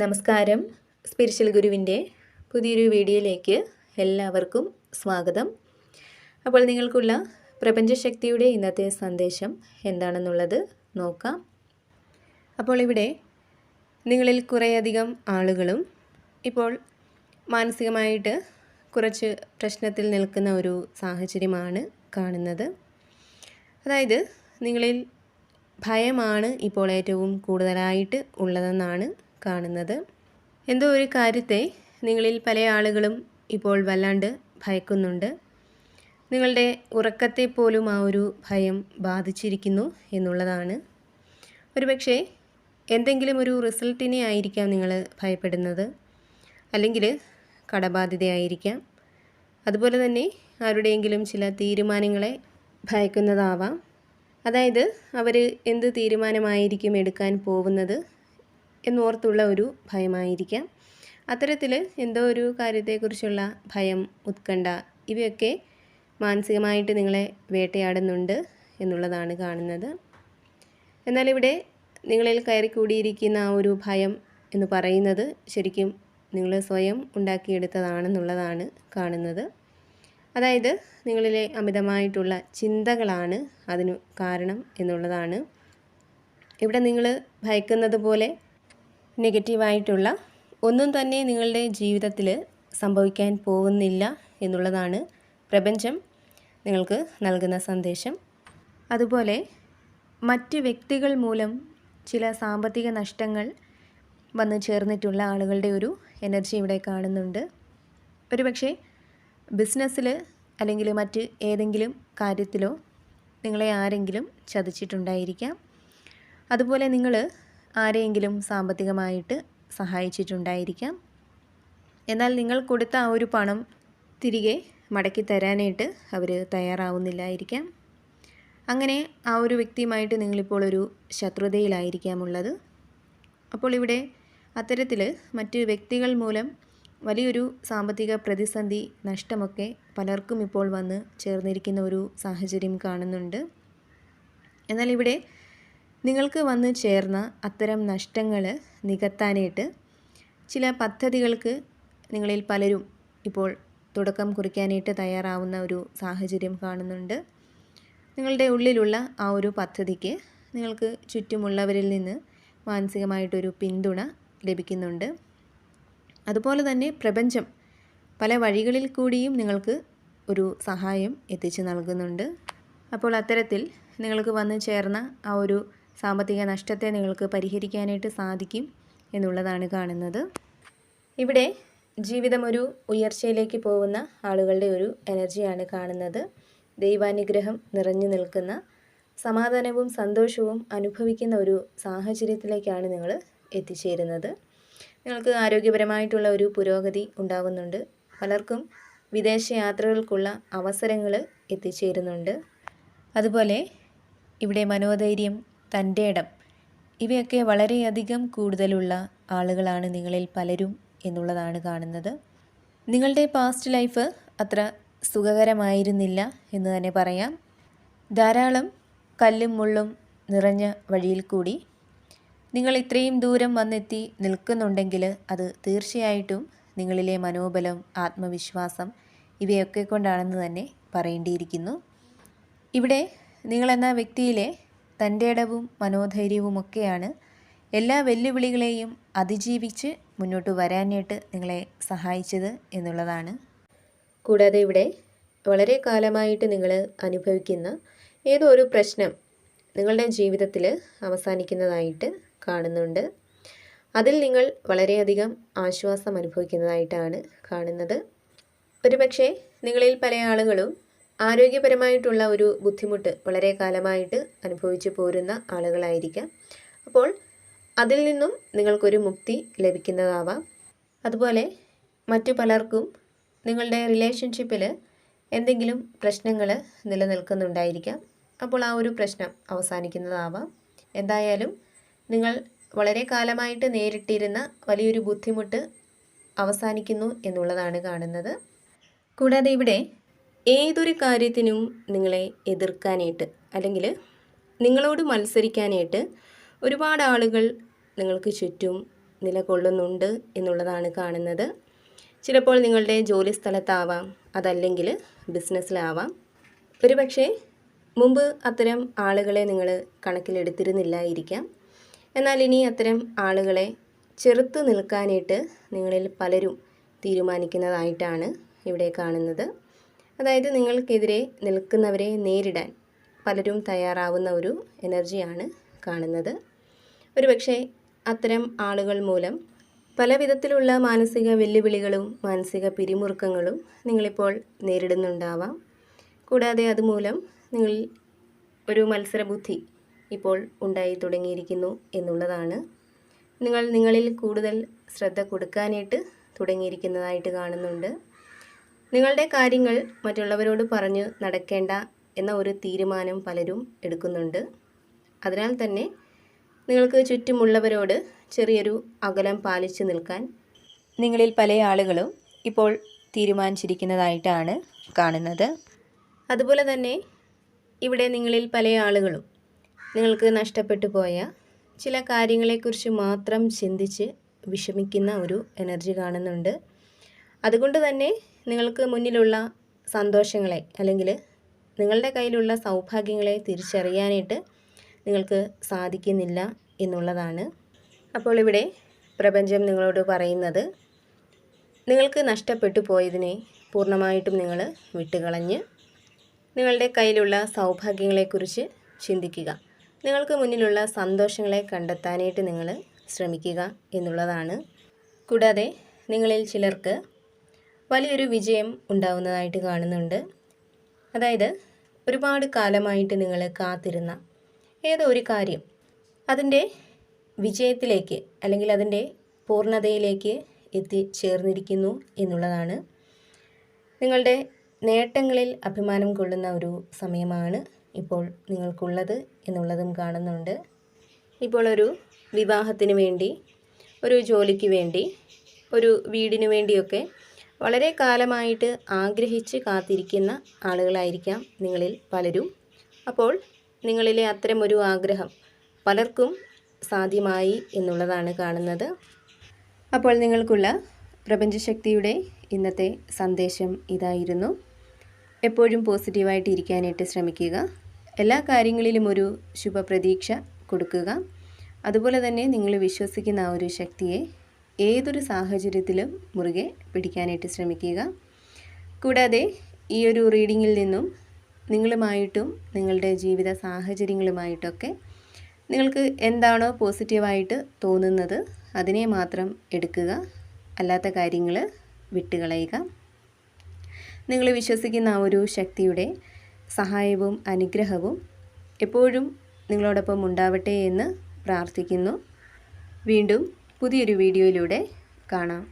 നമസ്കാരം. സ്പിരിച്വൽ ഗുരുവിന്റെ പുതിയൊരു വീഡിയോയിലേക്ക് എല്ലാവർക്കും സ്വാഗതം. അപ്പോൾ നിങ്ങൾക്കുള്ള പ്രപഞ്ചശക്തിയുടെ ഇന്നത്തെ സന്ദേശം എന്താണെന്നുള്ളത് നോക്കാം. അപ്പോൾ ഇവിടെ നിങ്ങളിൽ കുറേയധികം ആളുകളും ഇപ്പോൾ മാനസികമായിട്ട് കുറച്ച് പ്രശ്നത്തിൽ നിൽക്കുന്ന ഒരു സാഹചര്യമാണ് കാണുന്നത്. അതായത് നിങ്ങളിൽ ഭയമാണ് ഇപ്പോൾ ഏറ്റവും കൂടുതലായിട്ട് ഉള്ളതെന്നാണ് കാണുന്നത്. എന്തോ ഒരു കാര്യത്തെ നിങ്ങളിൽ പല ആളുകളും ഇപ്പോൾ വല്ലാണ്ട് ഭയക്കുന്നുണ്ട്. നിങ്ങളുടെ ഉറക്കത്തെ പോലും ആ ഒരു ഭയം ബാധിച്ചിരിക്കുന്നു എന്നുള്ളതാണ്. ഒരുപക്ഷെ എന്തെങ്കിലും ഒരു റിസൾട്ടിനെ ആയിരിക്കാം നിങ്ങൾ ഭയപ്പെടുന്നത്. അല്ലെങ്കിൽ കടബാധ്യതയായിരിക്കാം. അതുപോലെ തന്നെ ആരുടെയെങ്കിലും ചില തീരുമാനങ്ങളെ ഭയക്കുന്നതാവാം. അതായത് അവർ എന്ത് തീരുമാനമായിരിക്കും എടുക്കാൻ പോകുന്നത്? എന്നോർത്തുള്ള ഒരു ഭയമായിരിക്കാം. അത്തരത്തിൽ എന്തോ ഒരു കാര്യത്തെക്കുറിച്ചുള്ള ഭയം ഉത്കണ്ഠ ഇവയൊക്കെ മാനസികമായിട്ട് നിങ്ങളെ വേട്ടയാടുന്നുണ്ട് എന്നുള്ളതാണ് കാണുന്നത്. എന്നാൽ ഇവിടെ നിങ്ങളിൽ കയറി കൂടിയിരിക്കുന്ന ആ ഒരു ഭയം എന്ന് പറയുന്നത് ശരിക്കും നിങ്ങൾ സ്വയം ഉണ്ടാക്കിയെടുത്തതാണെന്നുള്ളതാണ് കാണുന്നത്. അതായത് നിങ്ങളിലെ അമിതമായിട്ടുള്ള ചിന്തകളാണ് അതിനു കാരണം എന്നുള്ളതാണ്. ഇവിടെ നിങ്ങൾ ഭയക്കുന്നത് പോലെ നെഗറ്റീവായിട്ടുള്ള ഒന്നും തന്നെ നിങ്ങളുടെ ജീവിതത്തിൽ സംഭവിക്കാൻ പോകുന്നില്ല എന്നുള്ളതാണ് പ്രപഞ്ചം നിങ്ങൾക്ക് നൽകുന്ന സന്ദേശം. അതുപോലെ മറ്റ് വ്യക്തികൾ മൂലം ചില സാമ്പത്തിക നഷ്ടങ്ങൾ വന്നു ചേർന്നിട്ടുള്ള ആളുകളുടെ ഒരു എനർജി ഇവിടെ കാണുന്നുണ്ട്. ഒരുപക്ഷെ ബിസിനസ്സിൽ അല്ലെങ്കിൽ മറ്റ് ഏതെങ്കിലും കാര്യത്തിലോ നിങ്ങളെ ആരെങ്കിലും ചതിച്ചിട്ടുണ്ടായിരിക്കാം. അതുപോലെ നിങ്ങൾ ആരെയെങ്കിലും സാമ്പത്തികമായിട്ട് സഹായിച്ചിട്ടുണ്ടായിരിക്കാം. എന്നാൽ നിങ്ങൾ കൊടുത്ത ആ ഒരു പണം തിരികെ മടക്കി തരാനായിട്ട് അവർ തയ്യാറാവുന്നില്ലായിരിക്കാം. അങ്ങനെ ആ ഒരു വ്യക്തിയുമായിട്ട് നിങ്ങളിപ്പോൾ ഒരു ശത്രുതയിലായിരിക്കാം ഉള്ളത് അപ്പോൾ ഇവിടെ അത്തരത്തിൽ മറ്റ് വ്യക്തികൾ മൂലം വലിയൊരു സാമ്പത്തിക പ്രതിസന്ധി നഷ്ടമൊക്കെ പലർക്കും ഇപ്പോൾ വന്ന് ചേർന്നിരിക്കുന്ന ഒരു സാഹചര്യം കാണുന്നുണ്ട്. എന്നാൽ ഇവിടെ നിങ്ങൾക്ക് വന്ന് ചേർന്ന അത്തരം നഷ്ടങ്ങൾ നികത്താനായിട്ട് ചില പദ്ധതികൾക്ക് നിങ്ങളിൽ പലരും ഇപ്പോൾ തുടക്കം കുറിക്കാനായിട്ട് തയ്യാറാവുന്ന ഒരു സാഹചര്യം കാണുന്നുണ്ട്. നിങ്ങളുടെ ഉള്ളിലുള്ള ആ ഒരു പദ്ധതിക്ക് നിങ്ങൾക്ക് ചുറ്റുമുള്ളവരിൽ നിന്ന് മാനസികമായിട്ടൊരു പിന്തുണ ലഭിക്കുന്നുണ്ട്. അതുപോലെ തന്നെ പ്രപഞ്ചം പല വഴികളിൽ കൂടിയും നിങ്ങൾക്ക് ഒരു സഹായം എത്തിച്ചു നൽകുന്നുണ്ട്. അപ്പോൾ അത്തരത്തിൽ നിങ്ങൾക്ക് വന്നു ചേർന്ന ആ ഒരു സാമ്പത്തിക നഷ്ടത്തെ നിങ്ങൾക്ക് പരിഹരിക്കാനായിട്ട് സാധിക്കും എന്നുള്ളതാണ് കാണുന്നത്. ഇവിടെ ജീവിതം ഒരു ഉയർച്ചയിലേക്ക് പോകുന്ന ആളുകളുടെ ഒരു എനർജിയാണ് കാണുന്നത്. ദൈവാനുഗ്രഹം നിറഞ്ഞു നിൽക്കുന്ന സമാധാനവും സന്തോഷവും അനുഭവിക്കുന്ന ഒരു സാഹചര്യത്തിലേക്കാണ് നിങ്ങൾ എത്തിച്ചേരുന്നത്. നിങ്ങൾക്ക് ആരോഗ്യപരമായിട്ടുള്ള ഒരു പുരോഗതി ഉണ്ടാകുന്നുണ്ട്. പലർക്കും വിദേശ യാത്രകൾക്കുള്ള അവസരങ്ങൾ എത്തിച്ചേരുന്നുണ്ട്. അതുപോലെ ഇവിടെ മനോധൈര്യം തന്റെ ഇടം. ഇവയൊക്കെ വളരെയധികം കൂടുതലുള്ള ആളുകളാണ് നിങ്ങളിൽ പലരും എന്നുള്ളതാണ് കാണുന്നത്. നിങ്ങളുടെ പാസ്റ്റ് ലൈഫ് അത്ര സുഖകരമായിരുന്നില്ല എന്ന് തന്നെ പറയാം. ധാരാളം കല്ലും മുള്ളും നിറഞ്ഞ വഴിയിൽ കൂടി നിങ്ങൾ ഇത്രയും ദൂരം വന്നെത്തി നിൽക്കുന്നുണ്ടെങ്കിൽ അത് തീർച്ചയായിട്ടും നിങ്ങളിലെ മനോബലം ആത്മവിശ്വാസം ഇവയൊക്കെ കൊണ്ടാണെന്ന് തന്നെ പറയേണ്ടിയിരിക്കുന്നു. ഇവിടെ നിങ്ങളെന്ന വ്യക്തിയിലെ തന്റെ ഇടവും മനോധൈര്യവുമൊക്കെയാണ് എല്ലാ വെല്ലുവിളികളെയും അതിജീവിച്ച് മുന്നോട്ട് വരാനായിട്ട് നിങ്ങളെ സഹായിച്ചത് എന്നുള്ളതാണ്. കൂടാതെ ഇവിടെ വളരെ കാലമായിട്ട് നിങ്ങൾ അനുഭവിക്കുന്ന ഏതോ ഒരു പ്രശ്നം നിങ്ങളുടെ ജീവിതത്തിൽ അവസാനിക്കുന്നതായിട്ട് കാണുന്നുണ്ട്. അതിൽ നിങ്ങൾ വളരെയധികം ആശ്വാസം അനുഭവിക്കുന്നതായിട്ടാണ് കാണുന്നത്. ഒരുപക്ഷെ നിങ്ങളിൽ പല ആളുകളും ആരോഗ്യപരമായിട്ടുള്ള ഒരു ബുദ്ധിമുട്ട് വളരെ കാലമായിട്ട് അനുഭവിച്ചു പോരുന്ന ആളുകളായിരിക്കാം. അപ്പോൾ അതിൽ നിന്നും നിങ്ങൾക്കൊരു മുക്തി ലഭിക്കുന്നതാവാം. അതുപോലെ മറ്റു പലർക്കും നിങ്ങളുടെ റിലേഷൻഷിപ്പിൽ എന്തെങ്കിലും പ്രശ്നങ്ങൾ നിലനിൽക്കുന്നുണ്ടായിരിക്കാം. അപ്പോൾ ആ ഒരു പ്രശ്നം അവസാനിക്കുന്നതാവാം. എന്തായാലും നിങ്ങൾ വളരെ കാലമായിട്ട് നേരിട്ടിരുന്ന വലിയൊരു ബുദ്ധിമുട്ട് അവസാനിക്കുന്നു എന്നുള്ളതാണ് കാണുന്നത്. കൂടാതെ ഇവിടെ ഏതൊരു കാര്യത്തിനും നിങ്ങളെ എതിർക്കാനായിട്ട് അല്ലെങ്കിൽ നിങ്ങളോട് മത്സരിക്കാനായിട്ട് ഒരുപാട് ആളുകൾ നിങ്ങൾക്ക് ചുറ്റും നിലകൊള്ളുന്നുണ്ട് എന്നുള്ളതാണ് കാണുന്നത്. ചിലപ്പോൾ നിങ്ങളുടെ ജോലി സ്ഥലത്താവാം അതല്ലെങ്കിൽ ബിസിനസ്സിലാവാം. ഒരുപക്ഷെ മുമ്പ് അത്തരം ആളുകളെ നിങ്ങൾ കണക്കിലെടുത്തിരുന്നില്ലായിരിക്കാം. എന്നാൽ ഇനി അത്തരം ആളുകളെ ചെറുത്ത് നിൽക്കാനായിട്ട് നിങ്ങളിൽ പലരും തീരുമാനിക്കുന്നതായിട്ടാണ് ഇവിടെ കാണുന്നത്. അതായത് നിങ്ങൾക്കെതിരെ നിൽക്കുന്നവരെ നേരിടാൻ പലരും തയ്യാറാവുന്ന ഒരു എനർജിയാണ് കാണുന്നത്. ഒരുപക്ഷെ അത്തരം ആളുകൾ മൂലം പല വിധത്തിലുള്ള മാനസിക വെല്ലുവിളികളും മാനസിക പിരിമുറുക്കങ്ങളും നിങ്ങളിപ്പോൾ നേരിടുന്നുണ്ടാവാം. കൂടാതെ അതുമൂലം നിങ്ങൾ ഒരു മത്സരബുദ്ധി ഇപ്പോൾ ഉണ്ടായി തുടങ്ങിയിരിക്കുന്നു എന്നുള്ളതാണ്. നിങ്ങൾ നിങ്ങളിൽ കൂടുതൽ ശ്രദ്ധ കൊടുക്കാനായിട്ട് തുടങ്ങിയിരിക്കുന്നതായിട്ട് കാണുന്നുണ്ട്. നിങ്ങളുടെ കാര്യങ്ങൾ മറ്റുള്ളവരോട് പറഞ്ഞ് നടക്കേണ്ട എന്ന ഒരു തീരുമാനം പലരും എടുക്കുന്നുണ്ട്. അതിനാൽ തന്നെ നിങ്ങൾക്ക് ചുറ്റുമുള്ളവരോട് ചെറിയൊരു അകലം പാലിച്ചു നിൽക്കാൻ നിങ്ങളിൽ പല ആളുകളും ഇപ്പോൾ തീരുമാനിച്ചിരിക്കുന്നതായിട്ടാണ് കാണുന്നത്. അതുപോലെ തന്നെ ഇവിടെ നിങ്ങളിൽ പല ആളുകളും നിങ്ങൾക്ക് നഷ്ടപ്പെട്ടു പോയ ചില കാര്യങ്ങളെക്കുറിച്ച് മാത്രം ചിന്തിച്ച് വിഷമിക്കുന്ന ഒരു എനർജി കാണുന്നുണ്ട്. അതുകൊണ്ട് തന്നെ നിങ്ങൾക്ക് മുന്നിലുള്ള സന്തോഷങ്ങളെ അല്ലെങ്കിൽ നിങ്ങളുടെ കയ്യിലുള്ള സൗഭാഗ്യങ്ങളെ തിരിച്ചറിയാനായിട്ട് നിങ്ങൾക്ക് സാധിക്കുന്നില്ല എന്നുള്ളതാണ്. അപ്പോൾ ഇവിടെ പ്രപഞ്ചം നിങ്ങളോട് പറയുന്നത് നിങ്ങൾക്ക് നഷ്ടപ്പെട്ടു പോയതിനെ പൂർണമായിട്ടും നിങ്ങൾ വിട്ടുകളഞ്ഞ് നിങ്ങളുടെ കയ്യിലുള്ള സൗഭാഗ്യങ്ങളെക്കുറിച്ച് ചിന്തിക്കുക. നിങ്ങൾക്ക് മുന്നിലുള്ള സന്തോഷങ്ങളെ കണ്ടെത്താനായിട്ട് നിങ്ങൾ ശ്രമിക്കുക എന്നുള്ളതാണ്. കൂടാതെ നിങ്ങളിൽ ചിലർക്ക് വലിയൊരു വിജയം ഉണ്ടാവുന്നതായിട്ട് കാണുന്നുണ്ട്. അതായത് ഒരുപാട് കാലമായിട്ട് നിങ്ങൾ കാത്തിരുന്ന ഏതോ ഒരു കാര്യം അതിന്റെ വിജയത്തിലേക്ക് അല്ലെങ്കിൽ അതിന്റെ പൂർണതയിലേക്ക് എത്തിച്ചേർന്നിരിക്കുന്നു എന്നുള്ളതാണ്. നിങ്ങളുടെ നേട്ടങ്ങളിൽ അഭിമാനം കൊള്ളുന്ന ഒരു സമയമാണ് ഇപ്പോൾ നിങ്ങൾക്കുള്ളത് എന്നുള്ളതും കാണുന്നുണ്ട്. ഇപ്പോൾ ഒരു വിവാഹത്തിന് വേണ്ടി ഒരു ജോലിക്ക് വേണ്ടി ഒരു വീടിനു വേണ്ടിയൊക്കെ വളരെ കാലമായിട്ട് ആഗ്രഹിച്ച് കാത്തിരിക്കുന്ന ആളുകളായിരിക്കാം നിങ്ങളിൽ പലരും. അപ്പോൾ നിങ്ങളിലെ അത്തരമൊരു ആഗ്രഹം പലർക്കും സാധ്യമായി എന്നുള്ളതാണ് കാണുന്നത്. അപ്പോൾ നിങ്ങൾക്കുള്ള പ്രപഞ്ചശക്തിയുടെ ഇന്നത്തെ സന്ദേശം ഇതായിരുന്നു. എപ്പോഴും പോസിറ്റീവായിട്ട് ഇരിക്കാനായിട്ട് ശ്രമിക്കുക. എല്ലാ കാര്യങ്ങളിലും ഒരു ശുഭപ്രതീക്ഷ കൊടുക്കുക. അതുപോലെ തന്നെ നിങ്ങൾ വിശ്വസിക്കുന്ന ആ ഒരു ശക്തിയെ ഏതൊരു സാഹചര്യത്തിലും മുറുകെ പിടിക്കാനായിട്ട് ശ്രമിക്കുക. കൂടാതെ ഈ ഒരു റീഡിങ്ങിൽ നിന്നും നിങ്ങളുമായിട്ടും നിങ്ങളുടെ ജീവിത സാഹചര്യങ്ങളുമായിട്ടൊക്കെ നിങ്ങൾക്ക് എന്താണോ പോസിറ്റീവായിട്ട് തോന്നുന്നത് അതിനെ മാത്രം എടുക്കുക. അല്ലാത്ത കാര്യങ്ങൾ വിട്ടുകളയുക. നിങ്ങൾ വിശ്വസിക്കുന്ന ആ ഒരു ശക്തിയുടെ സഹായവും അനുഗ്രഹവും എപ്പോഴും നിങ്ങളോടൊപ്പം ഉണ്ടാവട്ടെ എന്ന് പ്രാർത്ഥിക്കുന്നു. വീണ്ടും പുതിയൊരു വീഡിയോയിലൂടെ കാണാം.